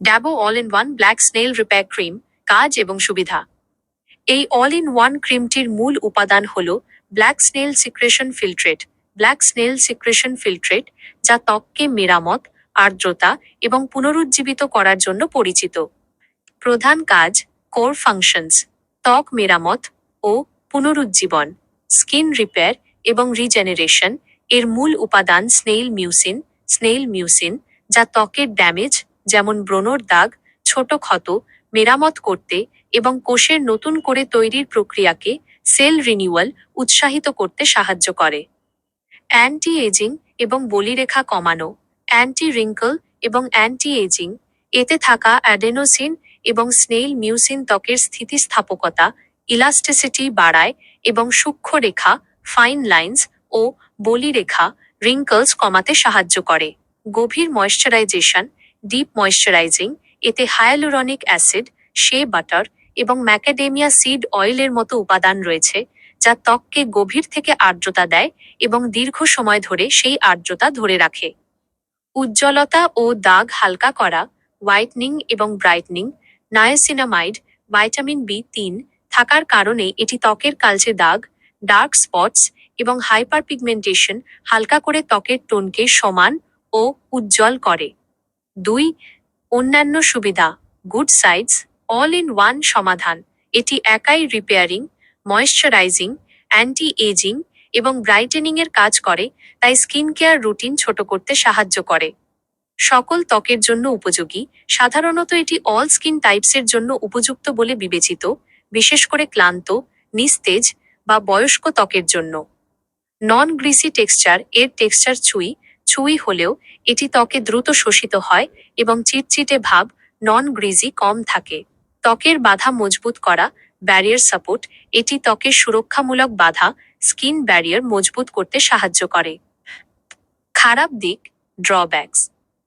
Dabo all in one black snail repair cream কাজ এবং সুবিধা। এই অল ইন ওয়ান ক্রিমটির মূল উপাদান হল black snail secretion filtrate black snail secretion filtrate যা ত্বককে মেরামত, আর্দ্রতা এবং পুনরুজ্জীবিত করার জন্য পরিচিত। প্রধান কাজ কোর ফাংশনস ত্বক মেরামত ও পুনরুজ্জীবন স্কিন রিপেয়ার এবং রিজেনারেশন এর মূল উপাদান স্নেইল মিউসিন স্নেইল মিউসিন যা ত্বকের ড্যামেজ যেমন ব্রণর দাগ, ছোট ক্ষত, মেরামত করতে এবং কোষের নতুন করে তৈরির প্রক্রিয়াকে সেল রিনিউয়াল উৎসাহিত করতে সাহায্য করে। অ্যান্টি এজিং এবং বলিরেখা কমানো অ্যান্টি রিঙ্কল এবং অ্যান্টি এজিং এতে থাকা অ্যাডেনোসিন এবং স্নেইল মিউসিন ত্বকের স্থিতিস্থাপকতা, ইলাস্টিসিটি বাড়ায় এবং সূক্ষ্ম রেখা, ফাইন লাইন্স ও বলিরেখা রিঙ্কলস কমাতে সাহায্য করে। গভীর ময়শ্চারাইজেশন ডিপ ময়শ্চারাইজিং এতে হায়ালুরনিক অ্যাসিড শে বাটার এবং ম্যাকাডেমিয়া সিড অয়েলের মতো উপাদান রয়েছে, যা ত্বককে গভীর থেকে আর্দ্রতা দেয় এবং দীর্ঘ সময় ধরে সেই আর্দ্রতা ধরে রাখে। উজ্জ্বলতা ও দাগ হালকা করা হোয়াইটনিং এবং ব্রাইটনিং নায়াসিনামাইড ভাইটামিন বি তিন থাকার কারণে এটি ত্বকের কালচে দাগ ডার্ক স্পটস এবং হাইপার পিগমেন্টেশন হালকা করে ত্বকের টোনকে সমান ও উজ্জ্বল করে। দুই, অন্যান্য সুবিধা good sides all in one সমাধান। এটি একাই রিপেয়ারিং ময়েশ্চারাইজিং অ্যান্টি এজিং এবং ব্রাইটেনিং এর কাজ করে, তাই স্কিন কেয়ার রুটিন ছোট করতে সাহায্য করে। সকল ত্বকের জন্য উপযোগী, সাধারণত এটি অল স্কিন টাইপসের জন্য উপযুক্ত বলে বিবেচিত, বিশেষ করে ক্লান্ত, নিস্তেজ বা বয়স্ক ত্বকের জন্য। নন গ্রিসি টেক্সচার এর টেক্সচার ছুঁই ছুঁই হলেও এটি ত্বকে দ্রুত শোষিত হয় এবং চিটচিটে ভাব নন গ্রিজি কম থাকে। ত্বকের বাধা মজবুত করা ব্যারিয়ার সাপোর্ট এটি ত্বকের সুরক্ষামূলক বাধা স্কিন ব্যারিয়ার মজবুত করতে সাহায্য করে। খারাপ দিক ড্রব্যাকস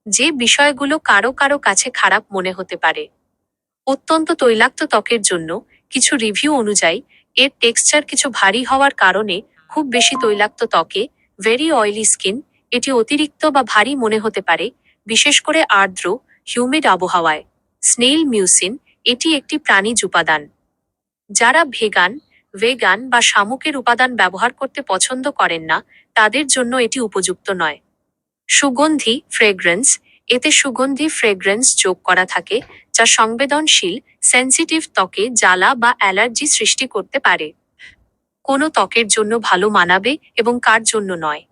যে বিষয়গুলো কারও কারও কাছে খারাপ মনে হতে পারে। অত্যন্ত তৈলাক্ত ত্বকের জন্য কিছু রিভিউ অনুযায়ী, এর টেক্সচার কিছু ভারী হওয়ার কারণে খুব বেশি তৈলাক্ত ত্বকে ভেরি অয়েলি স্কিন এটি অতিরিক্ত বা ভারী মনে হতে পারে, বিশেষ করে আর্দ্র, হিউমিড আবহাওয়ায়। স্নেইল মিউসিন এটি একটি প্রাণীজ উপাদান। যারা ভেগান ভেগান বা শামুকের উপাদান ব্যবহার করতে পছন্দ করেন না, তাদের জন্য এটি উপযুক্ত নয়। সুগন্ধি, ফ্রেগ্রেন্স, এতে সুগন্ধি ফ্রেগ্রেন্স যোগ করা থাকে, যা সংবেদনশীল, সেন্সিটিভ ত্বকে জ্বালা বা অ্যালার্জি সৃষ্টি করতে পারে। কোনো ত্বকের জন্য ভালো মানাবে এবং কার জন্য নয়।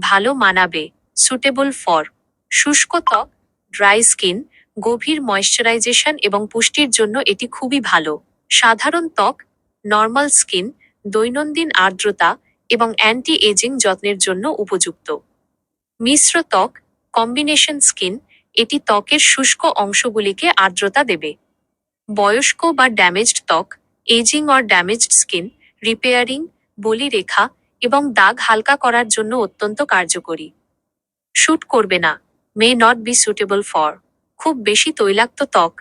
ভালো মানাবে সুটেবল ফর শুষ্ক ত্বক ড্রাই স্কিন গভীর ময়শ্চারাইজেশন এবং পুষ্টির জন্য এটি খুবই ভালো। সাধারণ ত্বক নর্মাল স্কিন দৈনন্দিন আর্দ্রতা এবং অ্যান্টি এজিং যত্নের জন্য উপযুক্ত। মিশ্র ত্বক কম্বিনেশন স্কিন এটি ত্বকের শুষ্ক অংশগুলিকে আর্দ্রতা দেবে। বয়স্ক বা ড্যামেজড ত্বক aging or damaged skin repairing বলিরেখা এবং দাগ হালকা করার জন্য অত্যন্ত কার্যকরী। শ্যুট করবে না, may not be suitable for খুব বেশি তৈলাক্ত ত্বক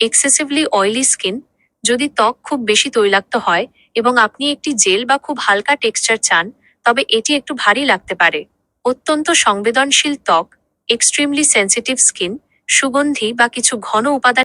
এক্সেসিভলি অয়েলি স্কিন যদি ত্বক খুব বেশি তৈলাক্ত হয় এবং আপনি একটি জেল বা খুব হালকা টেক্সচার চান, তবে এটি একটু ভারী লাগতে পারে। অত্যন্ত সংবেদনশীল ত্বক এক্সট্রিমলি সেন্সিটিভ স্কিন সুগন্ধি বা কিছু ঘন উপাদান